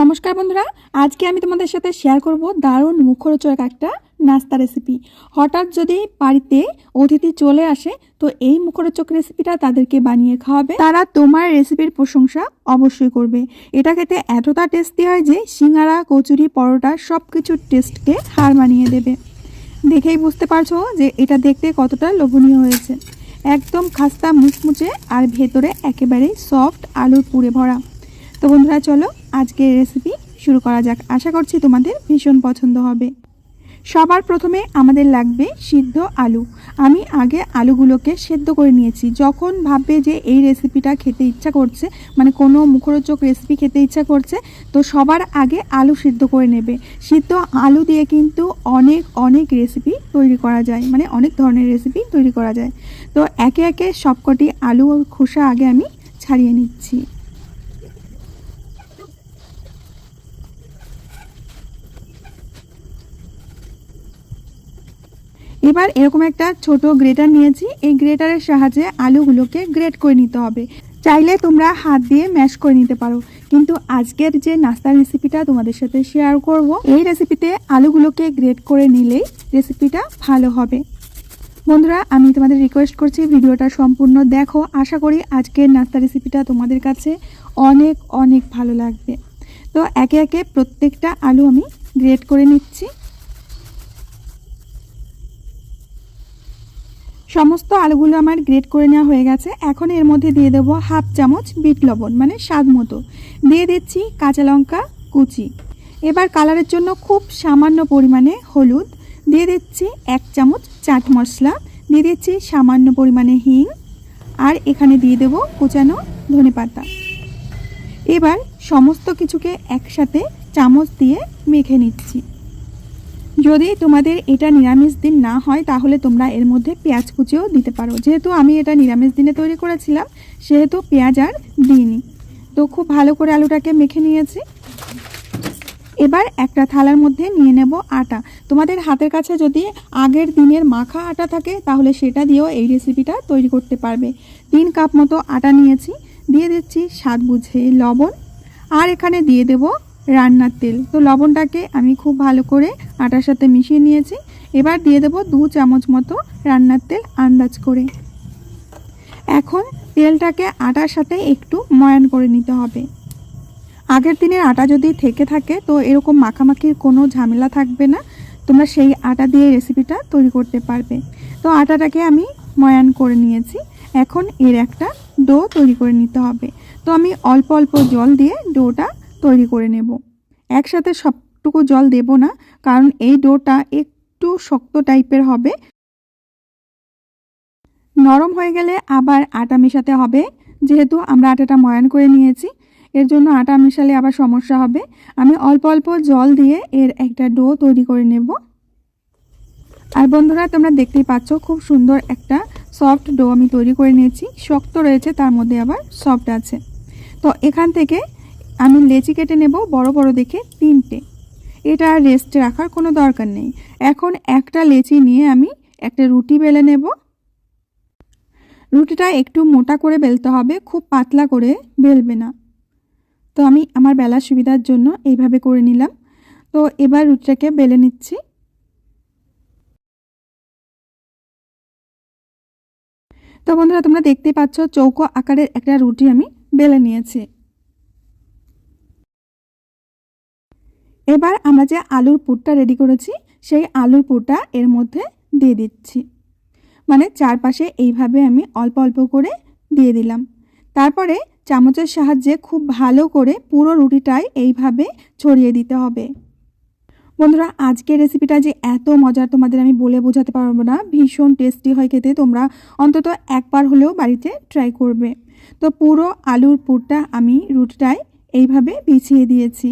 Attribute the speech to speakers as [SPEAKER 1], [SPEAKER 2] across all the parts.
[SPEAKER 1] নমস্কার বন্ধুরা, আজকে আমি তোমাদের সাথে শেয়ার করব দারুণ মুখরোচক একটা নাস্তা রেসিপি হঠাৎ যদি বাড়িতে অতিথি চলে আসে, তো এই মুখরোচক রেসিপিটা তাদেরকে বানিয়ে খাওয়াবে। তারা তোমার রেসিপির প্রশংসা অবশ্যই করবে। এটা খেতে এতটা টেস্টি হয় যে সিঙ্গারা, কচুরি, পরোটা সব কিছুর টেস্টকে হার মানিয়ে দেবে। দেখেই বুঝতে পারছ যে এটা দেখতে কতটা লোভনীয় হয়েছে। একদম খাস্তা মুচমুচে আর ভেতরে একেবারেই সফট আলুর পুরে ভরা। তো বন্ধুরা, চলো আজকের রেসিপি শুরু করা যাক। আশা করছি তোমাদের ভীষণ পছন্দ হবে। সবার প্রথমে আমাদের লাগবে সিদ্ধ আলু। আমি আগে আলুগুলোকে সেদ্ধ করে নিয়েছি। যখন ভাববে যে এই রেসিপিটা খেতে ইচ্ছা করছে মানে কোনো মুখরোচক রেসিপি খেতে ইচ্ছা করছে, তো সবার আগে আলু সিদ্ধ করে নেবে। সিদ্ধ আলু দিয়ে কিন্তু অনেক অনেক রেসিপি তৈরি করা যায়। মানে অনেক ধরনের রেসিপি তৈরি করা যায়। তো একে একে সবকটি আলু খোসা আগে আমি ছাড়িয়ে নিচ্ছি। এবার এরকম একটা ছোট গ্রেটার নিয়েছি। এই গ্রেটারের সাহায্যে আলুগুলোকে গ্রেট করে নিতে হবে। চাইলে তোমরা হাত দিয়ে ম্যাশ করে নিতে পারো। কিন্তু আজকের যে নাস্তার রেসিপিটা তোমাদের সাথে শেয়ার করব, এই রেসিপিতে আলুগুলোকে গ্রেট করে নিলেই রেসিপিটা ভালো হবে। বন্ধুরা, আমি তোমাদের রিকোয়েস্ট করছি ভিডিওটা সম্পূর্ণ দেখো। আশা করি আজকের নাস্তা রেসিপিটা তোমাদের কাছে অনেক অনেক ভালো লাগবে। তো একে একে প্রত্যেকটা আলু আমি গ্রেট করে নিচ্ছি। সমস্ত আলুগুলো আমার গ্রেট করে নেওয়া হয়ে গেছে। এখন এর মধ্যে দিয়ে দেবো হাফ চামচ বিট লবণ মানে স্বাদ মতো। দিয়ে দিচ্ছি কাঁচা লঙ্কা কুচি। এবার কালারের জন্য খুব সামান্য পরিমাণে হলুদ। দিয়ে দিচ্ছি এক চামচ চাট মশলা। দিয়ে দিচ্ছি সামান্য পরিমাণে হিং। আর এখানে দিয়ে দেবো কুচানো ধনে পাতা এবার সমস্ত কিছুকে একসাথে চামচ দিয়ে মেখে নিচ্ছি। যদি তোমাদের এটা নিরামিষ দিন না হয়, তাহলে তোমরা এর মধ্যে পেঁয়াজ কুচিও দিতে পারো। যেহেতু আমি এটা নিরামিষ দিনে তৈরি করেছিলাম, সেহেতু পেঁয়াজ আর দিইনি। তো খুব ভালো করে আলুটাকে মেখে নিয়েছি। এবার একটা থালার মধ্যে নিয়ে নেব আটা। তোমাদের হাতের কাছে যদি আগের দিনের মাখা আটা থাকে, তাহলে সেটা দিয়েও এই রেসিপিটা তৈরি করতে পারবে। তিন কাপ মতো আটা নিয়েছি। দিয়ে দিচ্ছি স্বাদ বুঝে লবণ। আর এখানে দিয়ে দেব রান্নার তেল। তো লবণটাকে আমি খুব ভালো করে আটার সাথে মিশিয়ে নিয়েছি। এবার দিয়ে দেব দু চামচ মতো রান্নার তেল আন্দাজ করে। এখন তেলটাকে আটার সাথে একটু ময়ান করে নিতে হবে। আগের দিনের আটা যদি থেকে থাকে, তো এরকম মাখামাখির কোনো ঝামেলা থাকবে না। তোমরা সেই আটা দিয়ে রেসিপিটা তৈরি করতে পারবে। তো আটাটাকে আমি ময়ান করে নিয়েছি। এখন এর একটা ডো তৈরি করে নিতে হবে। তো আমি অল্প অল্প জল দিয়ে ডোটা তৈরি করে নেব। একসাথে সবটুকু জল দেব না, কারণ এই ডোটা একটু শক্ত টাইপের হবে। নরম হয়ে গেলে আবার আটা মেশাতে হবে। যেহেতু আমরা আটাটা ময়ান করে নিয়েছি, এর জন্য আটা মেশালে আবার সমস্যা হবে। আমি অল্প অল্প জল দিয়ে এর একটা ডো তৈরি করে নেব। আর বন্ধুরা, তোমরা দেখতেই পাচ্ছ খুব সুন্দর একটা সফট ডো আমি তৈরি করে নিয়েছি। শক্ত রয়েছে, তার মধ্যে আবার সফট আছে। তো এখান থেকে আমি লেচি কেটে নেব বড় বড় দেখে তিনটে। এটা আর রেস্টে রাখার কোনো দরকার নেই। এখন একটা লেচি নিয়ে আমি একটা রুটি বেলে নেব। রুটিটা একটু মোটা করে বেলতে হবে, খুব পাতলা করে বেলবে না। তো আমি আমার বেলার সুবিধার জন্য এইভাবে করে নিলাম। তো এবার রুটিটাকে বেলে নিচ্ছি। তো বন্ধুরা, তোমরা দেখতেই পাচ্ছ চৌকো আকারের একটা রুটি আমি বেলে নিয়েছি। এবার আমরা যে আলুর পুরটা রেডি করেছি, সেই আলুর পুরটা এর মধ্যে দিয়ে দিচ্ছি। মানে চারপাশে এইভাবে আমি অল্প অল্প করে দিয়ে দিলাম। তারপরে চামচের সাহায্যে খুব ভালো করে পুরো রুটিটাই এইভাবে ছড়িয়ে দিতে হবে। বন্ধুরা, আজকের রেসিপিটা যে এত মজার তোমাদের আমি বলে বোঝাতে পারব না। ভীষণ টেস্টি হয় খেতে। তোমরা অন্তত একবার হলেও বাড়িতে ট্রাই করবে। তো পুরো আলুর পুরটা আমি রুটিটায় এইভাবে বিছিয়ে দিয়েছি।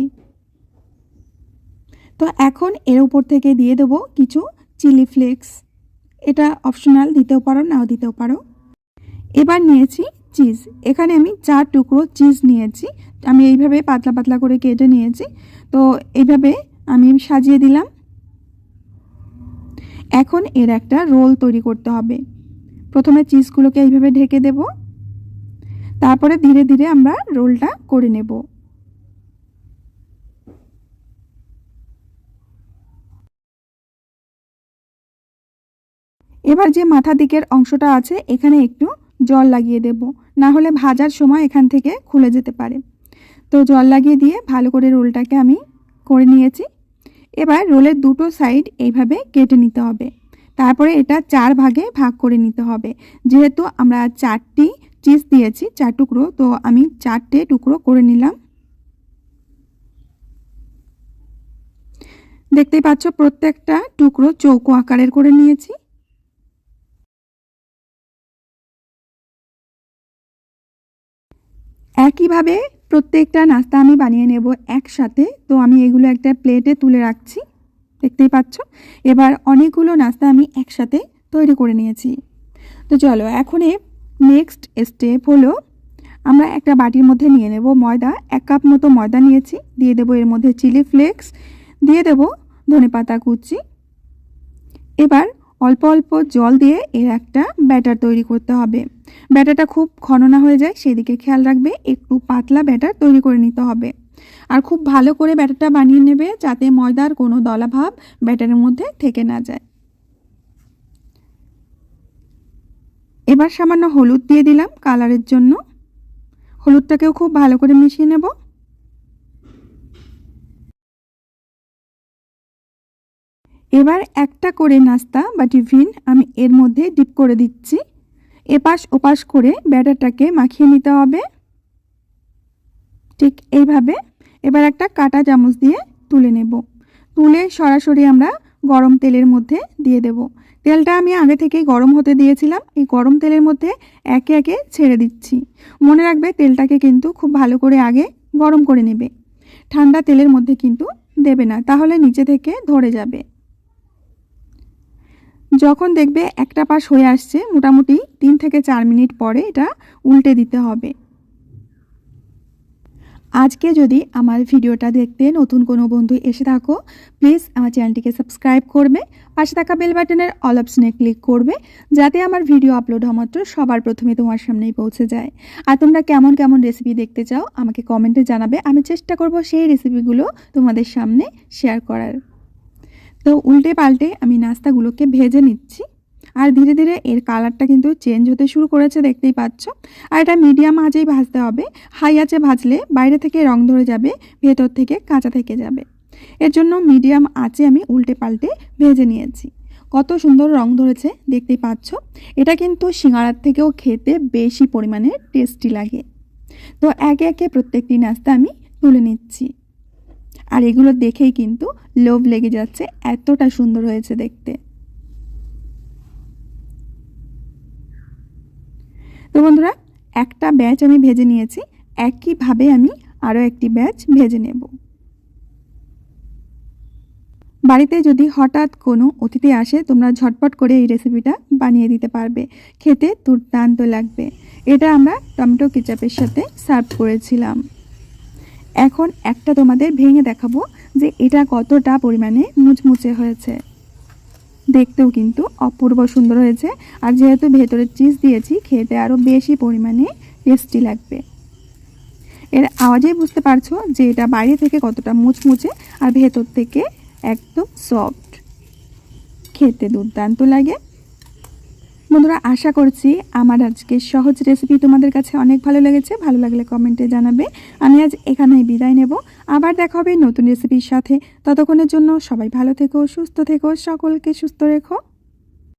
[SPEAKER 1] তো এখন এর উপর থেকে দিয়ে দেবো কিছু চিলি ফ্লেক্স। এটা অপশনাল, দিতেও পারো, নাও দিতেও পারো। এবার নিয়েছি চিজ। এখানে আমি চার টুকরো চিজ নিয়েছি। আমি এইভাবে পাতলা পাতলা করে কেটে নিয়েছি। তো এইভাবে আমি সাজিয়ে দিলাম। এখন এর একটা রোল তৈরি করতে হবে। প্রথমে চিজগুলোকে এইভাবে ঢেকে দেব। তারপরে ধীরে ধীরে আমরা রোলটা করে নেব। এবার যে মাথা দিকের অংশটা আছে, এখানে একটু জল লাগিয়ে দেব। না হলে ভাজার সময় এখান থেকে খুলে যেতে পারে। তো জল লাগিয়ে দিয়ে ভালো করে রোলটাকে আমি করে নিয়েছি। এবার রোলের দুটো সাইড এইভাবে কেটে নিতে হবে। তারপরে এটা চার ভাগে ভাগ করে নিতে হবে। যেহেতু আমরা চারটি চিজ দিয়েছি, চার টুকরো, তো আমি চারটে টুকরো করে নিলাম। দেখতেই পাচ্ছ, প্রত্যেকটা টুকরো চৌকো আকারের করে নিয়েছি। একইভাবে প্রত্যেকটা নাস্তা আমি বানিয়ে নেব একসাথে। তো আমি এগুলো একটা প্লেটে তুলে রাখছি। দেখতেই পাচ্ছ? এবার অনেকগুলো নাস্তা আমি একসাথে তৈরি করে নিয়েছি। তো চলো, এখন নেক্সট স্টেপ হলো, আমরা একটা বাটির মধ্যে নিয়ে নেব ময়দা। এক কাপ মতো ময়দা নিয়েছি। দিয়ে দেবো এর মধ্যে চিলি ফ্লেক্স। দিয়ে দেবো ধনেপাতা কুচি। এবার অল্প অল্প জল দিয়ে এর একটা ব্যাটার তৈরি করতে হবে। ব্যাটারটা খুব ঘন না হয়ে যায়, সেদিকে খেয়াল রাখবে, একটু পাতলা ব্যাটার তৈরি করে নিতে হবে। আর খুব ভালো করে ব্যাটারটা বানিয়ে নেবে, যাতে ময়দার কোনো দলাভাব ব্যাটারের মধ্যে থেকে না যায়। এবার সামান্য হলুদ দিয়ে দিলাম কালারের জন্য। হলুদটাকেও খুব ভালো করে মিশিয়ে নেব। এবার একটা করে নাস্তা বা টিফিন আমি এর মধ্যে ডিপ করে দিচ্ছি। এপাশ ওপাশ করে ব্যাটারটাকে মাখিয়ে নিতে হবে। ঠিক এইভাবে এবার একটা কাটা চামচ দিয়ে তুলে নেব। তুলে সরাসরি আমরা গরম তেলের মধ্যে দিয়ে দেব। তেলটা আমি আগে থেকেই গরম হতে দিয়েছিলাম। এই গরম তেলের মধ্যে একে একে ছেড়ে দিচ্ছি। মনে রাখবে তেলটাকে কিন্তু খুব ভালো করে আগে গরম করে নেবে। ঠান্ডা তেলের মধ্যে কিন্তু দেবে না, তাহলে নিচে থেকে ধরে যাবে। যখন দেখবে একটা পাশ হয়ে আসছে, মোটামুটি তিন থেকে চার মিনিট পরে এটা উল্টে দিতে হবে। আজকে যদি আমার ভিডিওটা দেখতে নতুন কোনো বন্ধু এসে থাকো, প্লিজ আমার চ্যানেলটিকে সাবস্ক্রাইব করবে, পাশে থাকা বেল বাটনের অল অপশনে ক্লিক করবে, যাতে আমার ভিডিও আপলোড হওয়া মাত্র সবার প্রথমে তোমার সামনেই পৌঁছে যায়। আর তোমরা কেমন কেমন রেসিপি দেখতে চাও, আমাকে কমেন্টে জানাবে। আমি চেষ্টা করব সেই রেসিপিগুলো তোমাদের সামনে শেয়ার করার। তো উল্টে পাল্টে আমি নাস্তাগুলোকে ভেজে নিচ্ছি। আর ধীরে ধীরে এর কালারটা কিন্তু চেঞ্জ হতে শুরু করেছে, দেখতেই পাচ্ছ। আর এটা মিডিয়াম আঁচেই ভাজতে হবে। হাই আঁচে ভাজলে বাইরে থেকে রং ধরে যাবে, ভেতর থেকে কাঁচা থেকে যাবে। এর জন্য মিডিয়াম আঁচে আমি উল্টে পাল্টে ভেজে নিয়েছি। কত সুন্দর রং ধরেছে, দেখতেই পাচ্ছ। এটা কিন্তু সিঙ্গারার থেকেও খেতে বেশি পরিমাণে টেস্টি লাগে। তো একে একে প্রত্যেকটি নাস্তা আমি তুলে নিচ্ছি। আর এগুলো দেখেই কিন্তু লোভ লেগে যাচ্ছে, এতটা সুন্দর হয়েছে দেখতে। তো বন্ধুরা, একটা ব্যাচ আমি ভেজে নিয়েছি, একইভাবে আমি আরও একটি ব্যাচ ভেজে নেব। বাড়িতে যদি হঠাৎ কোনো অতিথি আসে, তোমরা ঝটপট করে এই রেসিপিটা বানিয়ে দিতে পারবে। খেতে দুর্দান্ত লাগবে। এটা আমরা টমেটো কেচাপের সাথে সার্ভ করেছিলাম। এখন একটা তোমাদের ভেঙে দেখাবো যে এটা কতটা পরিমাণে মুচমুচে হয়েছে। দেখতেও কিন্তু অপূর্ব সুন্দর হয়েছে। আর যেহেতু ভেতরে চিজ দিয়েছি, খেতে আরও বেশি পরিমাণে টেস্টি লাগবে। এর আওয়াজেই বুঝতে পারছ যে এটা বাইরে থেকে কতটা মুচমুচে আর ভেতর থেকে একদম সফট। খেতে দুর্দান্ত লাগে। বন্ধুরা, আশা করছি আমার আজকে সহজ রেসিপি তোমাদের কাছে অনেক ভালো লেগেছে। ভালো লাগলে কমেন্টে জানাবে। আমি আজ এখানেই বিদায় নেব। আবার দেখা হবে নতুন রেসিপির সাথে। ততক্ষণের জন্য সবাই ভালো থেকো, সুস্থ থেকো, সকলকে সুস্থ রেখো।